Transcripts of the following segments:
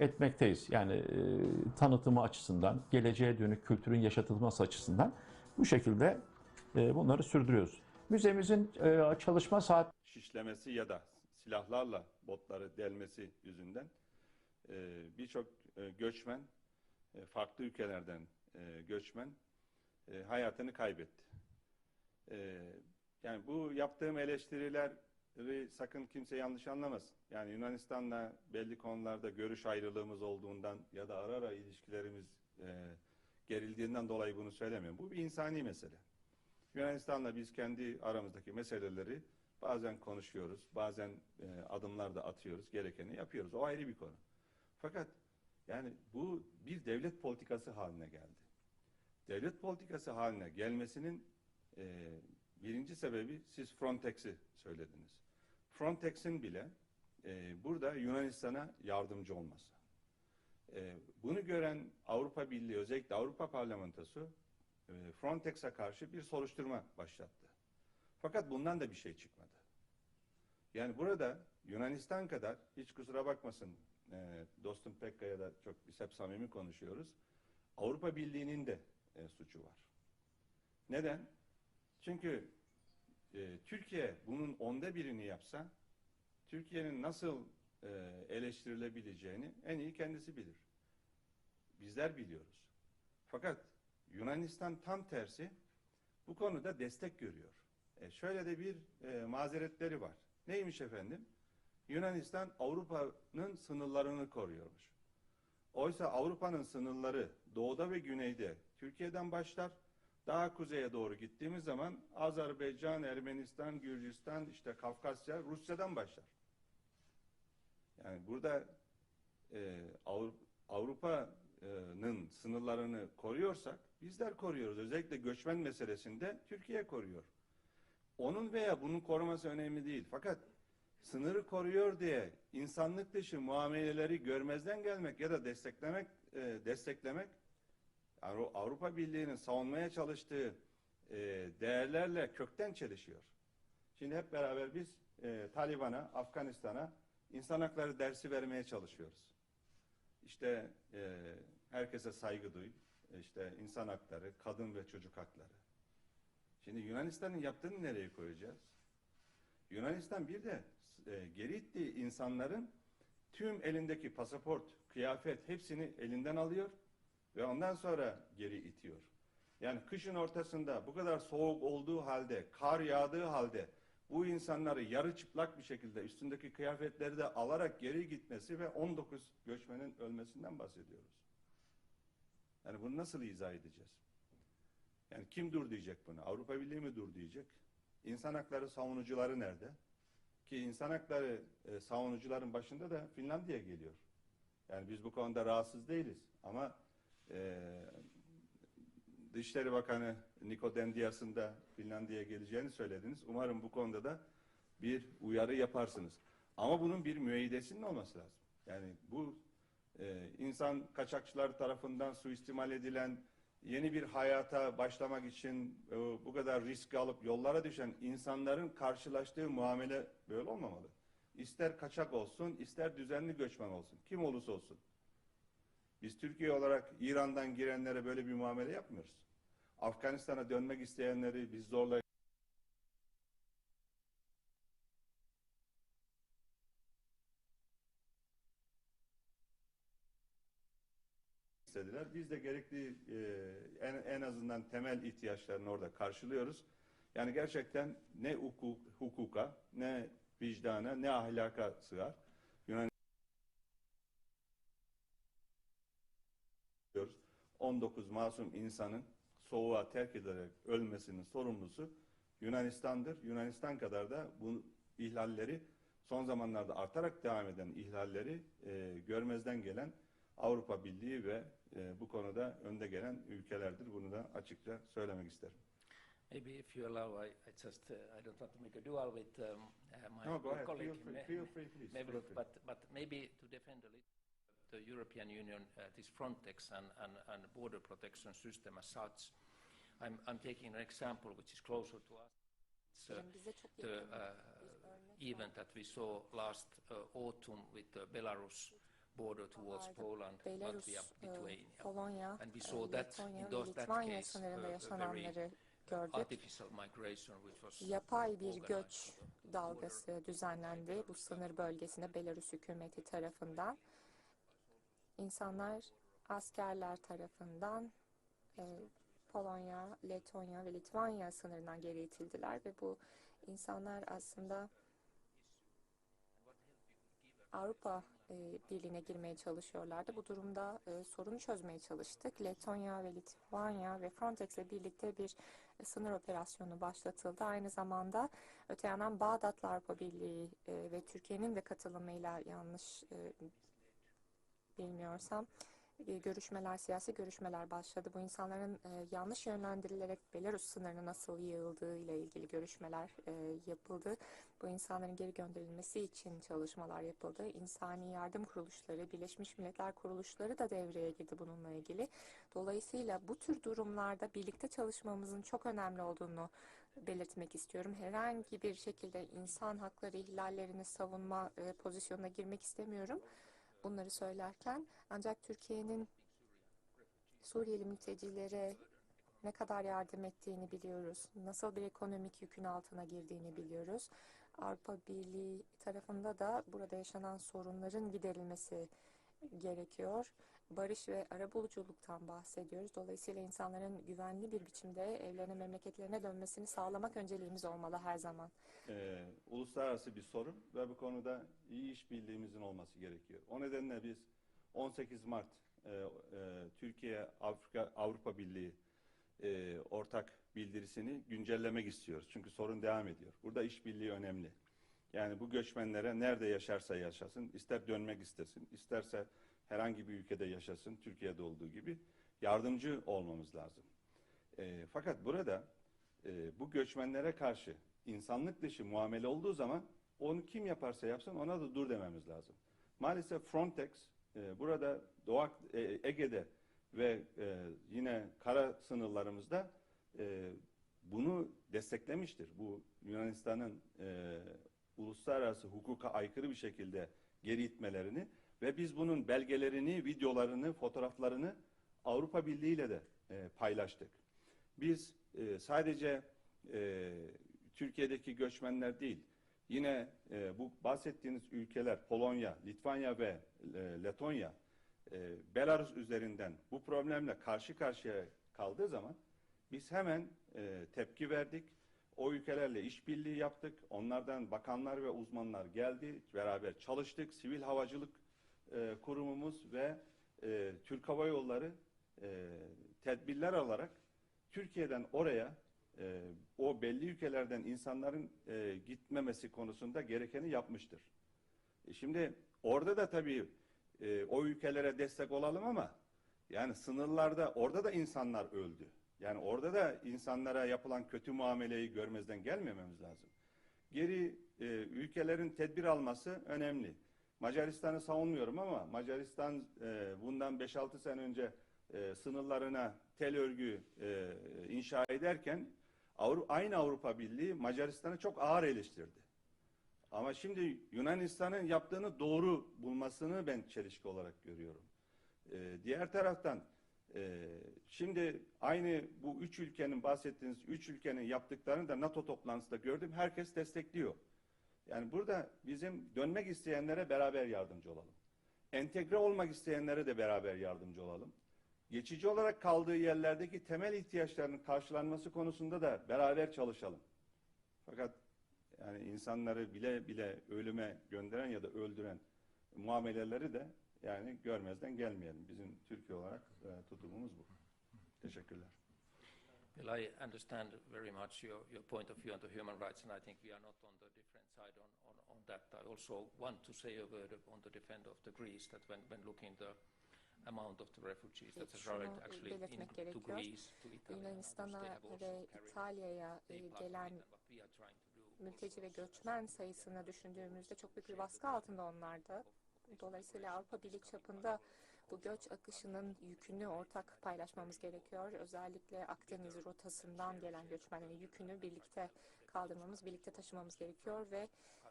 etmekteyiz. Yani e, tanıtımı açısından, geleceğe dönük kültürün yaşatılması açısından bu şekilde e, bunları sürdürüyoruz. Müzemizin e, çalışma saat şişlemesi ya da silahlarla botları delmesi yüzünden e, birçok e, göçmen, e, farklı ülkelerden e, göçmen e, hayatını kaybetti. E, yani bu yaptığım eleştirileri sakın kimse yanlış anlamasın. Yani Yunanistan'la belli konularda görüş ayrılığımız olduğundan ya da ara ara ilişkilerimiz e, gerildiğinden dolayı bunu söylemiyorum. Bu bir insani mesele. Yunanistan'la biz kendi aramızdaki meseleleri bazen konuşuyoruz, bazen e, adımlar da atıyoruz, gerekeni yapıyoruz. O ayrı bir konu. Fakat yani bu bir devlet politikası haline geldi. Devlet politikası haline gelmesinin e, birinci sebebi siz Frontex'i söylediniz. Frontex'in bile e, burada Yunanistan'a yardımcı olması. E, bunu gören Avrupa Birliği, özellikle Avrupa Parlamentosu e, Frontex'e karşı bir soruşturma başlattı. Fakat bundan da bir şey çıkmadı. Yani burada Yunanistan kadar, hiç kusura bakmasın e, dostum Pekka'ya da çok biz hep samimi konuşuyoruz. Avrupa Birliği'nin de e, suçu var. Neden? Çünkü e, Türkiye bunun onda birini yapsa, Türkiye'nin nasıl e, eleştirilebileceğini en iyi kendisi bilir. Bizler biliyoruz. Fakat Yunanistan tam tersi bu konuda destek görüyor. E şöyle de bir e, mazeretleri var. Neymiş efendim? Yunanistan Avrupa'nın sınırlarını koruyormuş. Oysa Avrupa'nın sınırları doğuda ve güneyde Türkiye'den başlar. Daha kuzeye doğru gittiğimiz zaman Azerbaycan, Ermenistan, Gürcistan, işte Kafkasya, Rusya'dan başlar. Yani burada e, Avrupa, Avrupa'nın sınırlarını koruyorsak bizler koruyoruz. Özellikle göçmen meselesinde Türkiye koruyor. Onun veya bunun koruması önemli değil. Fakat sınırı koruyor diye insanlık dışı muameleleri görmezden gelmek ya da desteklemek e, desteklemek Avrupa Birliği'nin savunmaya çalıştığı e, değerlerle kökten çelişiyor. Şimdi hep beraber biz e, Taliban'a, Afganistan'a insan hakları dersi vermeye çalışıyoruz. İşte e, herkese saygı duy, işte insan hakları, kadın ve çocuk hakları. Şimdi Yunanistan'ın yaptığını nereye koyacağız? Yunanistan bir de geri ittiği insanların tüm elindeki pasaport, kıyafet hepsini elinden alıyor ve ondan sonra geri itiyor. Yani kışın ortasında bu kadar soğuk olduğu halde, kar yağdığı halde bu insanları yarı çıplak bir şekilde üstündeki kıyafetleri de alarak geri gitmesi ve 19 göçmenin ölmesinden bahsediyoruz. Yani bunu nasıl izah edeceğiz? Yani kim dur diyecek bunu? Avrupa Birliği mi dur diyecek? İnsan hakları savunucuları nerede? Ki insan hakları e, savunucuların başında da Finlandiya geliyor. Yani biz bu konuda rahatsız değiliz. Ama e, Dışişleri Bakanı Niko Dendias'ın da Finlandiya'ya geleceğini söylediniz. Umarım bu konuda da bir uyarı yaparsınız. Ama bunun bir müeyyidesinin olması lazım. Yani bu e, insan kaçakçılar tarafından suistimal edilen yeni bir hayata başlamak için e, bu kadar risk alıp yollara düşen insanların karşılaştığı muamele böyle olmamalı. İster kaçak olsun, ister düzenli göçmen olsun. Kim olursa olsun. Biz Türkiye olarak İran'dan girenlere böyle bir muamele yapmıyoruz. Afganistan'a dönmek isteyenleri biz zorla istediler. Biz de gerekli e, en, en azından temel ihtiyaçlarını orada karşılıyoruz. Yani gerçekten ne hukuk, hukuka, ne vicdana, ne ahlaka sığar. 19 masum insanın soğuğa terk edilerek ölmesinin sorumlusu Yunanistan'dır. Yunanistan kadar da bu ihlalleri son zamanlarda artarak devam eden ihlalleri e, görmezden gelen Avrupa Birliği ve e, bu konuda önde gelen ülkelerdir. Bunu da açıkça söylemek isterim. Maybe if you allow, I, I just uh, I don't want to make a duel with um, uh, my No, go ahead. colleague. Feel free, feel free, please. maybe, Feel free. but but maybe to defend a little the European Union, uh, this Frontex and, and, and border protection system as such. I'm I'm taking an example which is closer to us. It's, uh, Yani bize çok the uh, bir örnek var. event that we saw last uh, autumn with the Belarus, border towards Poland, Latvia, e, Lithuania. Polonya, And we e, saw that in those, that case, uh, a very gördük. artificial migration which was Yapay bir göç on the border. dalgası düzenlendi bu sınır bölgesinde Belarus hükümeti tarafından. İnsanlar askerler tarafından e, Polonya, Letonya ve Litvanya sınırından geri itildiler ve bu insanlar aslında Avrupa e, Birliği'ne girmeye çalışıyorlardı. Bu durumda e, sorunu çözmeye çalıştık. Letonya ve Litvanya ve Frontex ile birlikte bir e, sınır operasyonu başlatıldı. Aynı zamanda öte yandan Bağdat'la Avrupa Birliği e, ve Türkiye'nin de katılımıyla yanlış e, bilmiyorsam e, görüşmeler, siyasi görüşmeler başladı. Bu insanların e, yanlış yönlendirilerek Belarus sınırına nasıl yığıldığı ile ilgili görüşmeler e, yapıldı. Bu insanların geri gönderilmesi için çalışmalar yapıldı. İnsani yardım kuruluşları, Birleşmiş Milletler kuruluşları da devreye girdi bununla ilgili. Dolayısıyla bu tür durumlarda birlikte çalışmamızın çok önemli olduğunu belirtmek istiyorum. Herhangi bir şekilde insan hakları ihlallerini savunma e, pozisyonuna girmek istemiyorum bunları söylerken ancak Türkiye'nin Suriyeli mültecilere ne kadar yardım ettiğini biliyoruz. Nasıl bir ekonomik yükün altına girdiğini biliyoruz. Avrupa Birliği tarafında da burada yaşanan sorunların giderilmesi gerekiyor. Barış ve arabuluculuktan bahsediyoruz. Dolayısıyla insanların güvenli bir biçimde evlerine, memleketlerine dönmesini sağlamak önceliğimiz olmalı her zaman. e, uluslararası bir sorun ve bu konuda iyi işbirliğimizin olması gerekiyor. O nedenle biz 18 Mart e, e, Türkiye Afrika Avrupa Birliği e, ortak bildirisini güncellemek istiyoruz. Çünkü sorun devam ediyor. Burada işbirliği önemli. Yani bu göçmenlere nerede yaşarsa yaşasın, ister dönmek istesin, isterse herhangi bir ülkede yaşasın, Türkiye'de olduğu gibi yardımcı olmamız lazım. E, fakat burada e, bu göçmenlere karşı insanlık dışı muamele olduğu zaman onu kim yaparsa yapsın ona da dur dememiz lazım. Maalesef Frontex e, burada Doğu e, Ege'de ve e, yine kara sınırlarımızda e, bunu desteklemiştir. Bu Yunanistan'ın e, uluslararası hukuka aykırı bir şekilde geri itmelerini ve biz bunun belgelerini, videolarını, fotoğraflarını Avrupa Birliği ile de e, paylaştık. Biz e, sadece e, Türkiye'deki göçmenler değil, yine e, bu bahsettiğiniz ülkeler Polonya, Litvanya ve e, Letonya, e, Belarus üzerinden bu problemle karşı karşıya kaldığı zaman biz hemen e, tepki verdik. O ülkelerle işbirliği yaptık. Onlardan bakanlar ve uzmanlar geldi. Beraber çalıştık. Sivil Havacılık e, Kurumumuz ve e, Türk Hava Yolları e, tedbirler alarak Türkiye'den oraya e, o belli ülkelerden insanların e, gitmemesi konusunda gerekeni yapmıştır. E şimdi orada da tabii e, o ülkelere destek olalım ama yani sınırlarda orada da insanlar öldü. Yani orada da insanlara yapılan kötü muameleyi görmezden gelmememiz lazım. Geri e, ülkelerin tedbir alması önemli. Macaristan'ı savunmuyorum ama Macaristan e, bundan 5-6 sene önce e, sınırlarına tel örgü e, inşa ederken Avru aynı Avrupa Birliği Macaristan'ı çok ağır eleştirdi. Ama şimdi Yunanistan'ın yaptığını doğru bulmasını ben çelişki olarak görüyorum. E, diğer taraftan e, şimdi aynı bu üç ülkenin bahsettiğiniz üç ülkenin yaptıklarını da NATO toplantısında gördüm. Herkes destekliyor. Yani burada bizim dönmek isteyenlere beraber yardımcı olalım. Entegre olmak isteyenlere de beraber yardımcı olalım. Geçici olarak kaldığı yerlerdeki temel ihtiyaçlarının karşılanması konusunda da beraber çalışalım. Fakat yani insanları bile bile ölüme gönderen ya da öldüren muameleleri de yani görmezden gelmeyelim. Bizim Türkiye olarak e, tutumumuz bu. Teşekkürler. Well, I understand very much your, your point of view on the human rights, and I think we are not on the different side on, on, on that. I also want to say a word on the defense of the Greece, that when, when looking the amount of the refugees that has arrived actually in, to. Greece, to Italy, and others, they Yunanistan'a ve İtalya'ya their part of it, gelen and what we are trying to do mülteci ve göçmen sayısını düşündüğümüzde çok büyük bir baskı altında onlar da. Dolayısıyla Avrupa Birliği çapında bu göç akışının yükünü ortak paylaşmamız gerekiyor. Özellikle Akdeniz rotasından gelen göçmenlerin yükünü birlikte kaldırmamız, birlikte taşımamız gerekiyor ve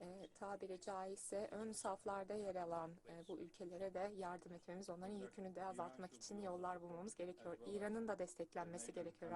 e, tabiri caizse ön saflarda yer alan e, bu ülkelere de yardım etmemiz, onların yükünü de azaltmak için yollar bulmamız gerekiyor. İran'ın da desteklenmesi gerekiyor.